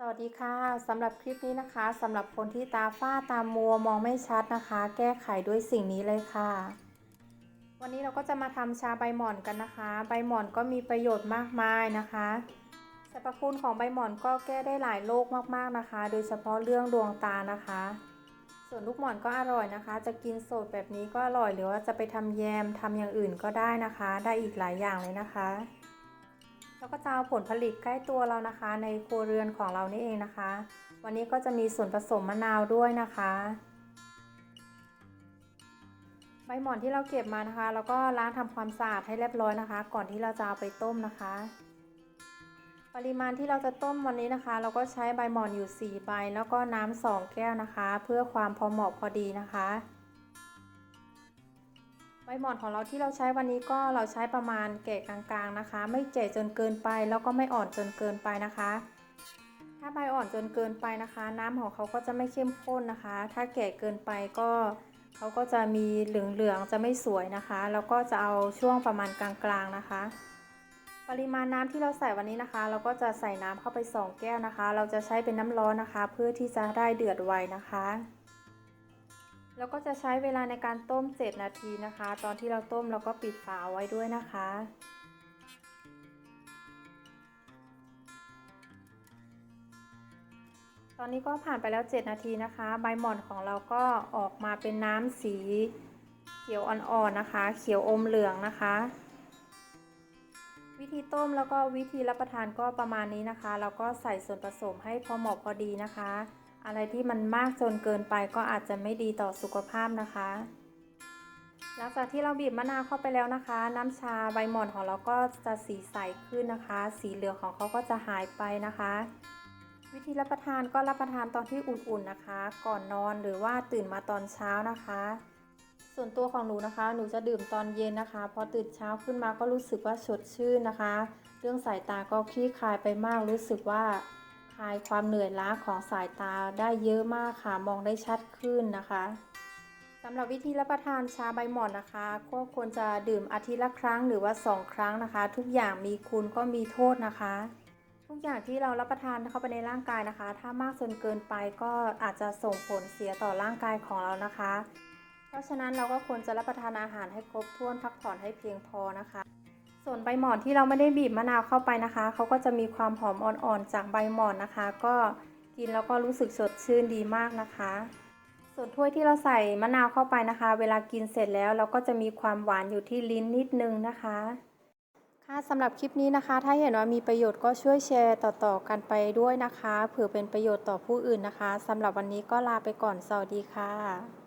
สวัสดีค่ะสำหรับคลิปนี้นะคะสำหรับคนที่ตาฝ้าตามัวมองไม่ชัดนะคะ แก้ไขด้วยสิ่งนี้เลยค่ะ วันนี้เราก็จะมาทำชาใบหม่อนกันนะคะ ใบหม่อนก็มีประโยชน์มากมายนะคะสรรพคุณของใบหม่อนก็แก้ได้หลายโรคมากๆนะคะ โดยเฉพาะเรื่องดวงตานะคะ ส่วนลูกหม่อนก็อร่อยนะคะ จะกินสดแบบนี้ก็อร่อยหรือว่าจะไปทำแยมทำอย่างอื่นก็ได้นะคะ ได้อีกหลายอย่างเลยนะคะ แล้วก็จะเอาผลผลิตใกล้ตัวเรานะคะ ในครัวเรือนของเรานี่เองนะคะ วันนี้ก็จะมีส่วนผสมมะนาวด้วยนะคะ ใบหมอนที่เราเก็บมานะคะ แล้วก็ล้างทำความสะอาดให้เรียบร้อยนะคะ ก่อนที่เราจะเอาไปต้มนะคะ ปริมาณที่เราจะต้มวันนี้นะคะ เราก็ใช้ใบหมอนอยู่ 4 ใบ แล้วก็น้ำ2แก้วนะคะ เพื่อความพอเหมาะพอดีนะคะ ใบหม่อนของเราที่เราใช้วันนี้ก็เราใช้ประมาณแก่กลางๆนะคะ ไม่เจ๋จนเกินไปแล้วก็ไม่อ่อนจนเกินไปนะคะ ถ้าใบอ่อนจนเกินไปนะคะ น้ำของเขาก็จะไม่เข้มข้นนะคะ ถ้าแก่เกินไปก็เขาก็จะมีเหลืองๆจะไม่สวยนะคะ แล้วก็จะเอาช่วงประมาณกลางๆนะคะ ปริมาณน้ำที่เราใส่วันนี้นะคะ เราก็จะใส่น้ำเข้าไป 2 แก้วนะคะ เราจะใช้เป็นน้ำร้อนนะคะ เพื่อที่จะได้เดือดไวนะคะ แล้วก็จะใช้เวลาในการต้ม 7 นาทีนะคะ ตอนที่เราต้มเราก็ปิดฝาไว้ด้วยนะคะ ตอนนี้ก็ผ่านไปแล้ว 7 นาทีนะคะ ใบหม่อนของเราก็ออกมาเป็นน้ำสีเขียวอ่อนๆนะคะ เขียวอมเหลืองนะคะ วิธีต้มแล้วก็วิธีรับประทานก็ประมาณนี้นะคะ เราก็ใส่ส่วนผสมให้พอเหมาะพอดีนะคะ อะไรที่มันมากจนเกินไปก็อาจจะไม่ดีต่อสุขภาพนะคะ หลังจากที่เราบีบมะนาวเข้าไปแล้วนะคะ น้ำชาใบหม่อนของเราก็จะสีใสขึ้นนะคะ สีเหลืองของเขาก็จะหายไปนะคะ วิธีรับประทานก็รับประทานตอนที่อุ่นๆนะคะ ก่อนนอนหรือว่าตื่นมาตอนเช้านะคะส่วนตัวของหนูนะคะ หนูจะดื่มตอนเย็นนะคะ พอตื่นเช้าขึ้นมาก็รู้สึกว่าสดชื่นนะคะ เรื่องสายตาก็คลี่คลายไปมาก รู้สึกว่า ลายความเหนื่อยล้าของสายตาได้เยอะมากค่ะ มองได้ชัดขึ้นนะคะสำหรับวิธีรับประทานชาใบหม่อนนะคะ ก็ควรจะดื่มอาทิตย์ละครั้งหรือว่า 2 ครั้งนะคะ ทุกอย่างมีคุณก็มีโทษนะคะ ทุกอย่างที่เรารับประทานเข้าไปในร่างกายนะคะ ถ้ามากจนเกินไปก็อาจจะส่งผลเสียต่อร่างกายของเรานะคะ เพราะฉะนั้นเราก็ควรจะรับประทานอาหารให้ครบถ้วนพักผ่อนให้เพียงพอนะคะ ส่วนใบหมอนที่เราไม่ได้บีบมะนาวเข้าไปนะคะเขาก็จะมีความหอมอ่อนๆจากใบหมอนนะคะ ก็กินแล้วก็รู้สึกสดชื่นดีมากนะคะ ส่วนถ้วยที่เราใส่มะนาวเข้าไปนะคะ เวลากินเสร็จแล้วเราก็จะมีความหวานอยู่ที่ลิ้นนิดนึงนะคะค่ะสำหรับคลิปนี้นะคะ ถ้าเห็นว่ามีประโยชน์ก็ช่วยแชร์ต่อๆกันไปด้วยนะคะเผื่อเป็นประโยชน์ต่อผู้อื่นนะคะสำหรับวันนี้ก็ลาไปก่อนสวัสดีค่ะ